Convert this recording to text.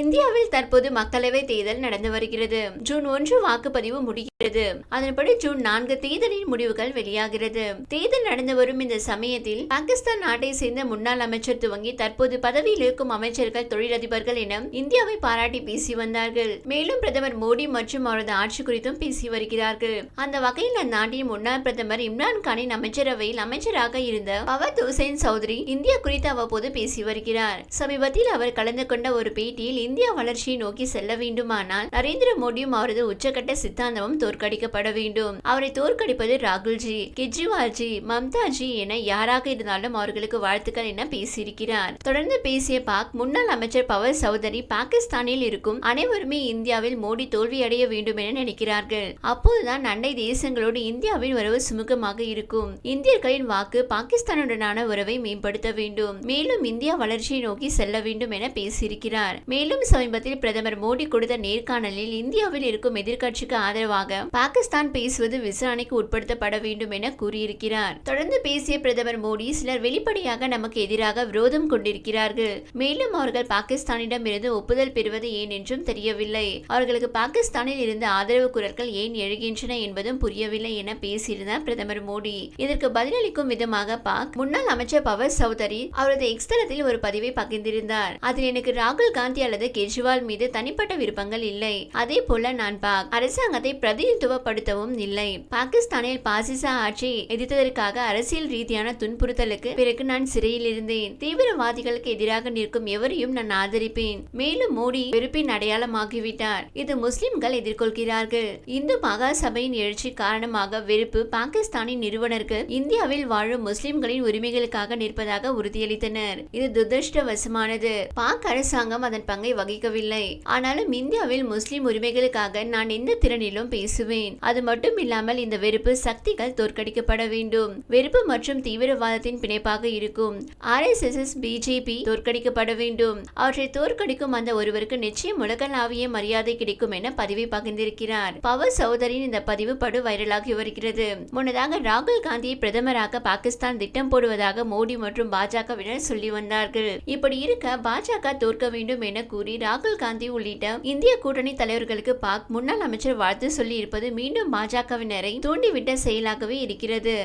இந்தியாவில் தற்போது மக்களவை தேர்தல் நடந்து வருகிறது. ஜூன் ஒன்று வாக்குப்பதிவு முடிகிறது அதன்படி ஜூன் நான்கு தேர்தலின் முடிவுகள் வெளியாகிறது. தேர்தல் நடந்து வரும் இந்த சமயத்தில் பாகிஸ்தான் நாட்டை சேர்ந்த முன்னாள் அமைச்சர் துவங்கி தற்போது பதவியில் இருக்கும் அமைச்சர்கள் தொழிலதிபர்கள் என இந்தியாவை பாராட்டி பேசி வந்தார்கள். மேலும் பிரதமர் மோடி மற்றும் அவரது ஆட்சி குறித்தும் பேசி வருகிறார்கள். அந்த வகையில் அந்நாட்டின் முன்னாள் பிரதமர் இம்ரான் கானின் அமைச்சரவையில் அமைச்சராக இருந்த பவத் ஹுசைன் சௌத்ரி இந்தியா குறித்து அவ்வப்போது பேசி வருகிறார். சமீபத்தில் அவர் கலந்து கொண்ட ஒரு பேட்டியில் இந்தியா வளர்ச்சியை நோக்கி செல்ல வேண்டுமானால் நரேந்திர மோடியும் அவரது உச்சகட்ட சித்தாந்தமும் தோற்கடிக்கப்பட வேண்டும். அவரை தோற்கடிப்பது ராகுல்ஜி கெஜ்ரிவால்ஜி மம்தாஜி என யாராக இருந்தாலும் அவர்களுக்கு வாழ்த்துக்கள் என பேசியிருக்கிறார். தொடர்ந்து பேசிய பாக் முன்னாள் அமைச்சர் பவர் சௌதரி பாகிஸ்தானில் இருக்கும் அனைவருமே இந்தியாவில் மோடி தோல்வியடைய வேண்டும் என நினைக்கிறார்கள். அப்போதுதான் அண்டை தேசங்களோடு இந்தியாவின் உறவு சுமூகமாக இருக்கும். இந்தியர்களின் வாக்கு பாகிஸ்தானுடனான உறவை மேம்படுத்த வேண்டும். மேலும் இந்தியா வளர்ச்சியை நோக்கி செல்ல வேண்டும் என பேசியிருக்கிறார். மேலும் சமீபத்தில் பிரதமர் மோடி கொடுத்த நேர்காணலில் இந்தியாவில் இருக்கும் எதிர்க்கட்சிக்கு ஆதரவாக பாகிஸ்தான் பேசுவது விசாரணைக்கு உட்படுத்தப்பட வேண்டும் என கூறியிருக்கிறார். தொடர்ந்து பேசிய பிரதமர் மோடி சிலர் வெளிப்படையாக நமக்கு எதிராக விரோதம் கொண்டிருக்கிறார்கள். மேலும் அவர்கள் பாகிஸ்தானிடம் இருந்து ஒப்புதல் பெறுவது ஏன் என்றும் தெரியவில்லை. அவர்களுக்கு பாகிஸ்தானில் இருந்து ஆதரவு குரல்கள் ஏன் எழுகின்றன என்பதும் புரியவில்லை என பேசியிருந்தார் பிரதமர் மோடி. இதற்கு பதிலளிக்கும் விதமாக பாக் முன்னாள் அமைச்சர் பவர் சௌதரி அவரது எக்ஸ்தலத்தில் ஒரு பதிவை பகிர்ந்திருந்தார். அதில் எனக்கு ராகுல் காந்தி அல்லது கெஜ்ரிவால் மீது தனிப்பட்ட விருப்பங்கள் இல்லை. அதே போல நான் பாக் அரசாங்கத்தை பிரதி பிரதிநிதித்துவப்படுத்தவும் இல்லை. பாகிஸ்தானில் பாசிச ஆட்சி எதிர்த்ததற்காக அரசியல் ரீதியான துன்புறுத்தலுக்கு பிறகு நான் சிறையில் இருந்தேன். தீவிரவாதிகளுக்கு எதிராக நிற்கும் எவரையும் நான் ஆதரிப்பேன். மேலும் மோடி வெறுப்பின் அடையாளமாகிவிட்டார். இது முஸ்லிம்கள் எதிர்கொள்கிறார்கள். இந்து மகா சபையின் எழுச்சி காரணமாக வெறுப்பு பாகிஸ்தானின் நிறுவனர்கள் இந்தியாவில் வாழும் முஸ்லிம்களின் உரிமைகளுக்காக நிற்பதாக உறுதியளித்தனர். இது துரதிருஷ்டவசமானது. பாக் அரசாங்கம் அதன் பங்கை வகிக்கவில்லை. ஆனாலும் இந்தியாவில் முஸ்லிம் உரிமைகளுக்காக நான் எந்த திறனிலும் பேசுவேன். அது மட்டும் இல்லாமல் இந்த வெறுப்பு சக்திகள் தோற்கடிக்கப்பட வேண்டும். வெறுப்பு மற்றும் தீவிரவாதத்தின் பிணைப்பாக இருக்கும். R S S S BJP தோற்கடிக்கப்பட வேண்டும். அவற்றை தோற்கடிக்கும் அந்த ஒருவருக்கு நிச்சயம் உலகளாவிய மரியாதை கிடைக்கும் என பதிவை பகிர்ந்திருக்கிறார். பவர் சௌதரின் இந்த பதிவு படு வைரலாகி வருகிறது. முன்னதாக ராகுல் காந்தியை பிரதமராக பாகிஸ்தான் திட்டம் போடுவதாக மோடி மற்றும் பாஜகவினர் சொல்லி வந்தார்கள். இப்படி இருக்க பாஜக தோற்க வேண்டும் என கூறி ராகுல் காந்தி உள்ளிட்ட இந்திய கூட்டணி தலைவர்களுக்கு பாக் முன்னாள் அமைச்சர் வாழ்த்து சொல்லி இருப்பது மீண்டும் பாஜகவினரை தூண்டிவிட்ட செயலாகவே இருக்கிறது.